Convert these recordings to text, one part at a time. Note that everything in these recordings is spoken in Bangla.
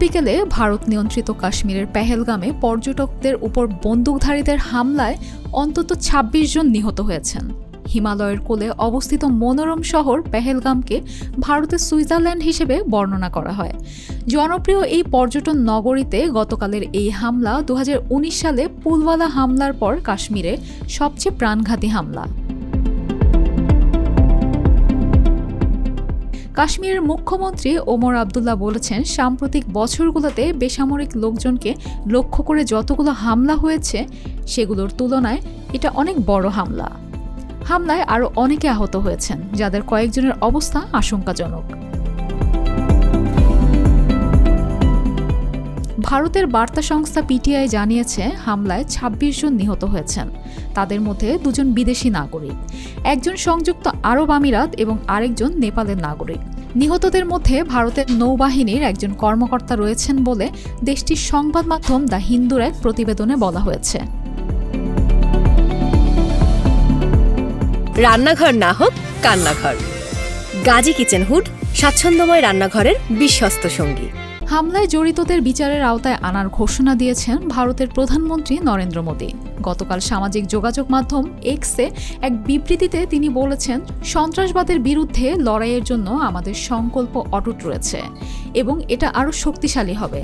বিকেলে ভারত নিয়ন্ত্রিত কাশ্মীরের পেহেলগামে পর্যটকদের উপর বন্দুকধারীদের হামলায় অন্তত ২৬ জন নিহত হয়েছেন। হিমালয়ের কোলে অবস্থিত মনোরম শহর পেহেলগামকে ভারতের সুইজারল্যান্ড হিসেবে বর্ণনা করা হয়। জনপ্রিয় এই পর্যটন নগরীতে গতকালের এই হামলা দু হাজার উনিশ সালে পুলওয়ালা হামলার পর কাশ্মীরে সবচেয়ে প্রাণঘাতী হামলা। কাশ্মীরের মুখ্যমন্ত্রী ওমর আবদুল্লাহ বলেছেন, সাম্প্রতিক বছরগুলোতে বেসামরিক লোকজনকে লক্ষ্য করে যতগুলো হামলা হয়েছে সেগুলোর তুলনায় এটা অনেক বড় হামলা। হামলায় আরও অনেকে আহত হয়েছেন, যাদের কয়েকজনের অবস্থা আশঙ্কাজনক। ভারতের বার্তা সংস্থা পিটিআই জানিয়েছে, হামলায় ২৬ জন নিহত হয়েছেন। তাদের মধ্যে দুজন বিদেশি নাগরিক। একজন সংযুক্ত আরব আমিরাত এবং আরেকজন নেপালের নাগরিক। নিহতদের মধ্যে ভারতের নৌবাহিনীর একজন কর্মকর্তা রয়েছেন বলে দেশটির সংবাদ মাধ্যম দ্য হিন্দুর এক প্রতিবেদনে বলা হয়েছে। রান্নাঘর না হোক, কান্নাঘর। গাজী কিচেন হুড, স্বাচ্ছন্দ্যময় রান্নাঘরের বিশ্বস্ত সঙ্গী। হামলায় জড়িতদের বিচারের আওতায় আনার ঘোষণা দিয়েছেন ভারতের প্রধানমন্ত্রী নরেন্দ্র মোদী। গতকাল সামাজিক যোগাযোগ মাধ্যম এক্সে এক বিবৃতিতে তিনি বলেছেন, সন্ত্রাসবাদের বিরুদ্ধে লড়াইয়ের জন্য আমাদের সংকল্প অটুট রয়েছে এবং এটা আরও শক্তিশালী হবে।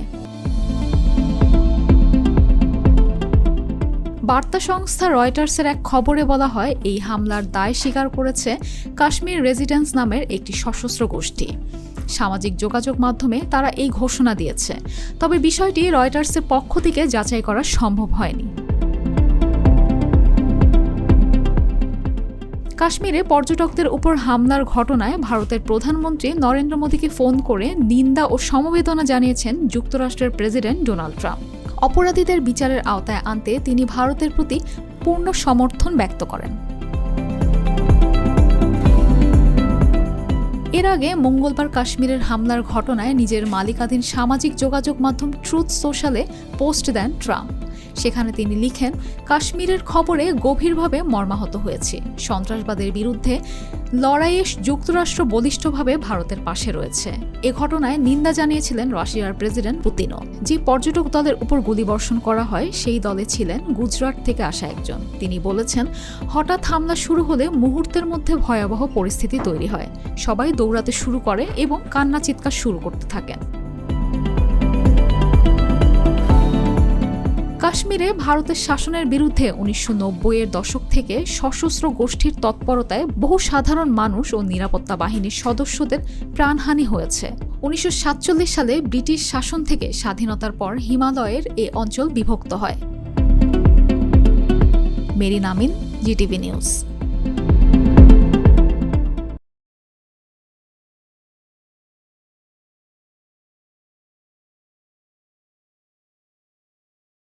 বার্তা সংস্থা রয়টার্সের এক খবরে বলা হয়, এই হামলার দায় স্বীকার করেছে কাশ্মীর রেজিডেন্স নামের একটি সশস্ত্র গোষ্ঠী। সামাজিক যোগাযোগ মাধ্যমে তারা এই ঘোষণা দিয়েছে। তবে বিষয়টি রয়টার্সের পক্ষ থেকে যাচাই করা সম্ভব হয়নি। কাশ্মীরে পর্যটকদের উপর হামলার ঘটনায় ভারতের প্রধানমন্ত্রী নরেন্দ্র মোদীকে ফোন করে নিন্দা ও সমবেদনা জানিয়েছেন যুক্তরাষ্ট্রের প্রেসিডেন্ট ডোনাল্ড ট্রাম্প। অপরাধীদের বিচারের আওতায় আনতে তিনি ভারতের প্রতি পূর্ণ সমর্থন ব্যক্ত করেন। এর আগে মঙ্গলবার কাশ্মীরের হামলার ঘটনায় নিজের মালিকাধীন সামাজিক যোগাযোগ মাধ্যম ট্রুথ সোশ্যালে পোস্ট দেন ট্রাম্প। সেখানে তিনি লিখেন, কাশ্মীরের খবরে গভীরভাবে মর্মাহত হয়েছে। সন্ত্রাসবাদের বিরুদ্ধে লড়াইয়ে যুক্তরাষ্ট্র বলিষ্ঠভাবে ভারতের পাশে রয়েছে। এ ঘটনায় নিন্দা জানিয়েছিলেন রাশিয়ার প্রেসিডেন্ট পুতিনও। যে পর্যটক দলের উপর গুলিবর্ষণ করা হয়, সেই দলে ছিলেন গুজরাট থেকে আসা একজন। তিনি বলেছেন, হঠাৎ হামলা শুরু হলে মুহূর্তের মধ্যে ভয়াবহ পরিস্থিতি তৈরি হয়। সবাই দৌড়াতে শুরু করে এবং কান্না চিৎকার শুরু করতে থাকেন। কাশ্মীরে ভারতের শাসনের বিরুদ্ধে উনিশশো নব্বই এর দশক থেকে সশস্ত্র গোষ্ঠীর তৎপরতায় বহু সাধারণ মানুষ ও নিরাপত্তা বাহিনীর সদস্যদের প্রাণহানি হয়েছে। উনিশশো সাতচল্লিশ সালে ব্রিটিশ শাসন থেকে স্বাধীনতার পর হিমালয়ের এ অঞ্চল বিভক্ত হয়। Marin Amin, GTV news.